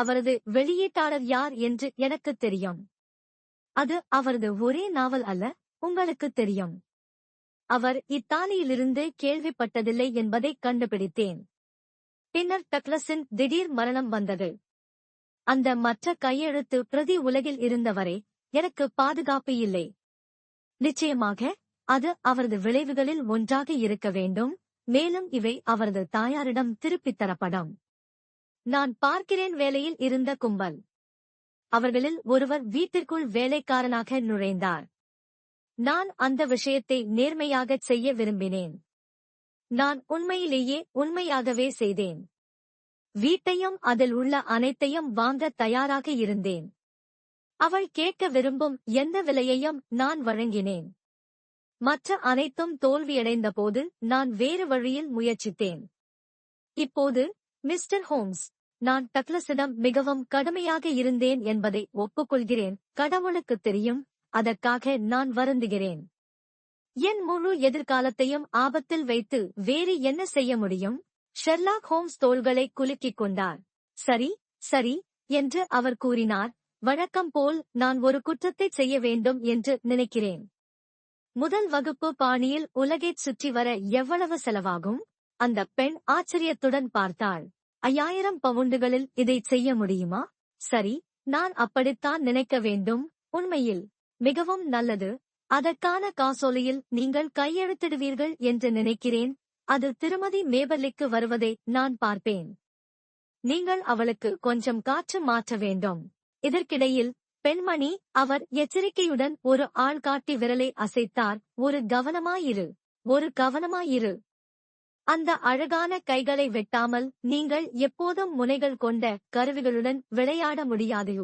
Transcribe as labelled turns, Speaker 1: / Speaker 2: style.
Speaker 1: அவரது வெளியீட்டாளர் யார் என்று எனக்கு தெரியும். அது அவரது ஒரே நாவல் அல்ல உங்களுக்கு தெரியும். அவர் இத்தாலியிலிருந்து கேள்விப்பட்டதில்லை என்பதை கண்டுபிடித்தேன். பின்னர் டக்ளஸின் திடீர் மரணம் வந்தது. அந்த மற்ற கையெழுத்து பிரதி உலகில் இருந்தவரை எனக்கு பாதுகாப்பு இல்லை. நிச்சயமாக அது அவரது விளைவுகளில் ஒன்றாக இருக்க வேண்டும் மேலும் இவை அவரது தாயாரிடம் திருப்பித் தரப்படும். நான் பார்க்கிறேன் வேலையில் இருந்த கும்பல். அவர்களில் ஒருவர் வீட்டிற்குள் வேலைக்காரனாக நுழைந்தார். நான் அந்த விஷயத்தை நேர்மையாகச் செய்ய விரும்பினேன். நான் உண்மையிலேயே உண்மையாகவே செய்தேன். வீட்டையும் அதில் உள்ள அனைத்தையும் வாங்க தயாராக இருந்தேன். அவள் கேட்க விரும்பும் எந்த விலையையும் நான் வழங்கினேன். மற்ற அனைத்தும் தோல்வியடைந்த போது நான் வேறு வழியில் முயற்சித்தேன். இப்போது மிஸ்டர் ஹோம்ஸ் நான் டக்ளஸிடம் மிகவும் கடுமையாக இருந்தேன் என்பதை ஒப்புக்கொள்கிறேன். கடவுளுக்குத் தெரியும். அதற்காக நான் வருந்துகிறேன். என் முழு எதிர்காலத்தையும் ஆபத்தில் வைத்து வேறு என்ன செய்ய முடியும்? ஷெர்லாக் ஹோம்ஸ் தோள்களை குலுக்கிக் கொண்டார். சரி சரி என்று அவர் கூறினார். வழக்கம் போல் நான் ஒரு குற்றத்தைச் செய்ய வேண்டும் என்று நினைக்கிறேன். முதல் வகுப்பு பாணியில் உலகைச் சுற்றி வர எவ்வளவு செலவாகும்? அந்த பெண் ஆச்சரியத்துடன் பார்த்தாள். ஐயாயிரம் பவுண்டுகளில் இதைச் செய்ய முடியுமா? சரி நான் அப்படித்தான் நினைக்க வேண்டும். உண்மையில் மிகவும் நல்லது. அதற்கான காசோலையில் நீங்கள் கையெழுத்திடுவீர்கள் என்று நினைக்கிறேன். அது திருமதி மேபர்லிக்கு வருவதை நான் பார்ப்பேன். நீங்கள் அவளுக்கு கொஞ்சம் காற்று மாற்ற வேண்டும். இதற்கிடையில் பெண்மணி அவர் எச்சரிக்கையுடன் ஒரு ஆள்காட்டி விரலை அசைத்தார். ஒரு கவனமாயிரு. ஒரு கவனமாயிரு. அந்த அழகான கைகளை வெட்டாமல் நீங்கள் எப்போதும் முனைகள் கொண்ட கருவிகளுடன் விளையாட முடியாது